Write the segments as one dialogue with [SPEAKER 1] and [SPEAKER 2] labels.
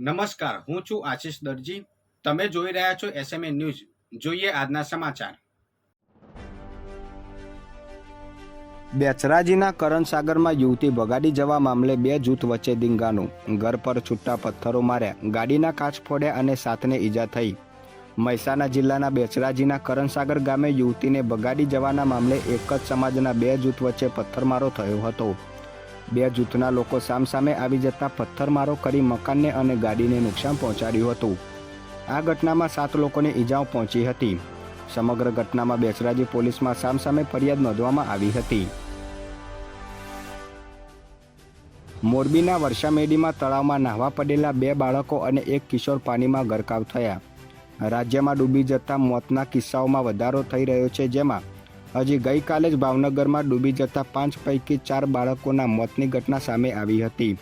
[SPEAKER 1] નમસ્કાર, હું છું આશીષ દરજી. તમે જોઈ રહ્યા છો એસએમએ ન્યૂઝ જોઈએ આજના સમાચાર. બેચરાજીના કરણસાગરમાં યુવતી બગાડી જવા મામલે બે જૂથ વચ્ચે દીંગાનું ઘર પર છૂટા પથ્થરો માર્યા. ગાડીના કાચ ફોડ્યા અને સાથને ઈજા થઈ. મહેસાણા જિલ્લાના બેચરાજીના કરણસાગર ગામે યુવતીને બગાડી જવાના મામલે એક જ સમાજના બે જૂથ વચ્ચે પથ્થરમારો થયો હતો. બે જૂથના લોકો સામસામે આવી જતા પથ્થરમારો કરી મકાનને અને ગાડીને નુકસાન પહોંચાડ્યું હતું. આ ઘટનામાં સાત લોકોને ઈજાઓ પહોંચી હતી. સમગ્ર ઘટનામાં બેચરાજી પોલીસમાં સામસામે ફરિયાદ નોંધવામાં આવી હતી. મોરબીના વર્ષામેડીમાં તળાવમાં નાહવા પડેલા બે બાળકો અને એક કિશોર પાણીમાં ગરકાવ થયા. રાજ્યમાં ડૂબી જતા મોતના કિસ્સાઓમાં વધારો થઈ રહ્યો છે જેમાં હજી ગઈકાલે જ ભાવનગરમાં ડૂબી જતા પાંચ પૈકી ચાર બાળકોના મોતની ઘટના સામે આવી હતી.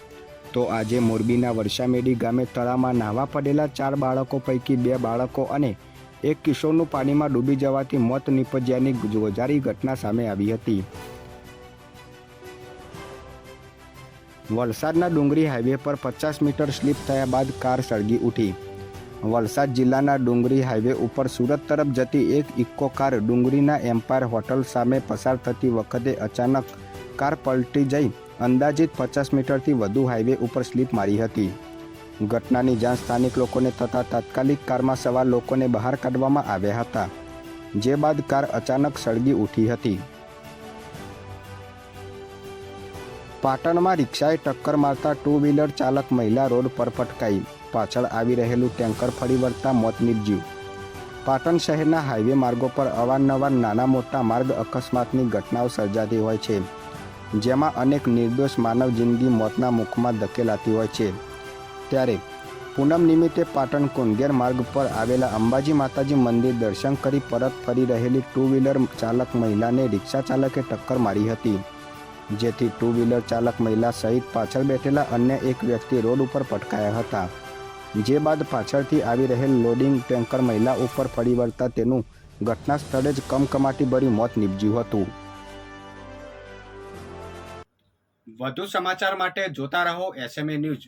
[SPEAKER 1] તો આજે મોરબીના વર્ષામેડી ગામે તળાવમાં નાહવા પડેલા ચાર બાળકો પૈકી બે બાળકો અને એક કિશોરનું પાણીમાં ડૂબી જવાથી મોત નિપજ્યાની ગોજારી ઘટના સામે આવી હતી. વલસાડના ડુંગરી હાઈવે પર પચાસ મીટર સ્લીપ થયા બાદ કાર સળગી ઉઠી. વલસાડ જિલ્લાના ડુંગરી હાઈવે ઉપર સુરત તરફ જતી એક ઇકો કાર ડુંગરીના એમ્પાયર હોટલ સામે પસાર થતી વખતે અચાનક કાર પલટી જઈ અંદાજિત પચાસ મીટરથી વધુ હાઈવે ઉપર સ્લીપ મારી હતી. ઘટનાની જાણ સ્થાનિક લોકોને થતાં તાત્કાલિક કારમાં સવાર લોકોને બહાર કાઢવામાં આવ્યા હતા, જે બાદ કાર અચાનક સળગી ઉઠી હતી. પાટણમાં રિક્ષાએ ટક્કર મારતા ટુ વ્હીલર ચાલક મહિલા રોડ પર પટકાઈ પાછળ આવી રહેલું ટેન્કર ફરી વળતા મોત નિપજ્યું. પાટણ શહેરના હાઈવે માર્ગો પર અવારનવાર નાના મોટા માર્ગ અકસ્માતની ઘટનાઓ સર્જાતી હોય છે, જેમાં અનેક નિર્દોષ માનવ જિંદગી મોતના મુખમાં ધકેલાતી હોય છે. ત્યારે પૂનમ નિમિત્તે પાટણ કુંગેર માર્ગ પર આવેલા અંબાજી માતાજી મંદિર દર્શન કરી પરત ફરી રહેલી ટુ વ્હીલર ચાલક મહિલાને રિક્ષા ચાલકે ટક્કર મારી હતી, જેથી ટુ વ્હીલર ચાલક મહિલા સહિત પાછળ બેઠેલા અન્ય એક વ્યક્તિ રોડ ઉપર પટકાયા હતા. જે બાદ પાછળથી આવી રહેલ લોડિંગ ટેન્કર મહિલા ઉપર ફરી વળતા તેનું ઘટના સ્થળે જ કમકમાટી ભરી મોત નીપજ્યું હતું. વધુ સમાચાર માટે જોતા રહો એસએમએ ન્યૂઝ